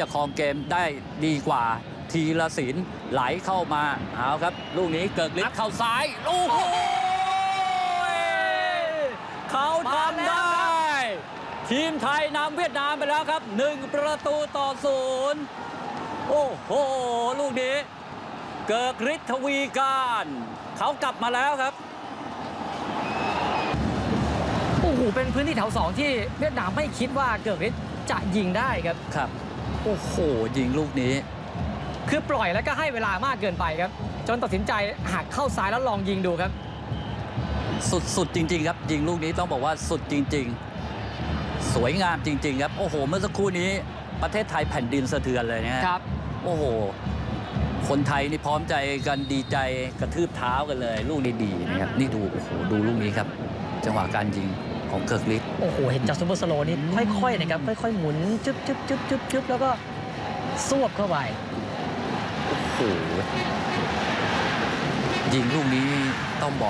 จะครองเกมได้ดีกว่าทีละศิลป์ไหลเข้ามาเอาครับ ลูกนี้เกิดฤทธิ์เข้าซ้ายโอ้โหเขาทำได้ ทีมไทยนำเวียดนามไปแล้วครับ1ประตูต่อศูนย์โอ้โห ลูกนี้ เกิดฤทธิ์ทวีการ เขากลับมาแล้วครับโอ้โหเป็นพื้นที่แถวสองที่เวียดนามไม่คิดว่าเกิดฤทธิ์จะยิงได้ครับครับ โอ้โห ยิงลูกนี้ คือปล่อยแล้วก็ให้เวลามากเกินไปครับ จนตัดสินใจหักเข้าซ้ายแล้วลองยิงดูครับ สุดๆจริง ๆ ครับ ยิงลูกนี้ต้องบอกว่าสุดจริง ๆ สวยงามจริง ๆ ครับ โอ้โห เมื่อสักครู่นี้ประเทศไทยแผ่นดินสะเทือนเลยนะฮะครับ โอ้โห คนไทยนี่พร้อมใจกันดีใจกระทืบเท้ากันเลย ลูกดีๆนะครับนี่ดูโอ้โหดูลูกนี้ครับ จังหวะการยิง ของเกิร์กลิสโอ้โห เห็นจากซูเปอร์สโลว์นี่ค่อยๆนะครับค่อยๆหมุนจึ๊บจึ๊บจึ๊บจึ๊บจึ๊บแล้วก็สวบเข้าไปโอ้โหยิงลูกนี้ต้องบอก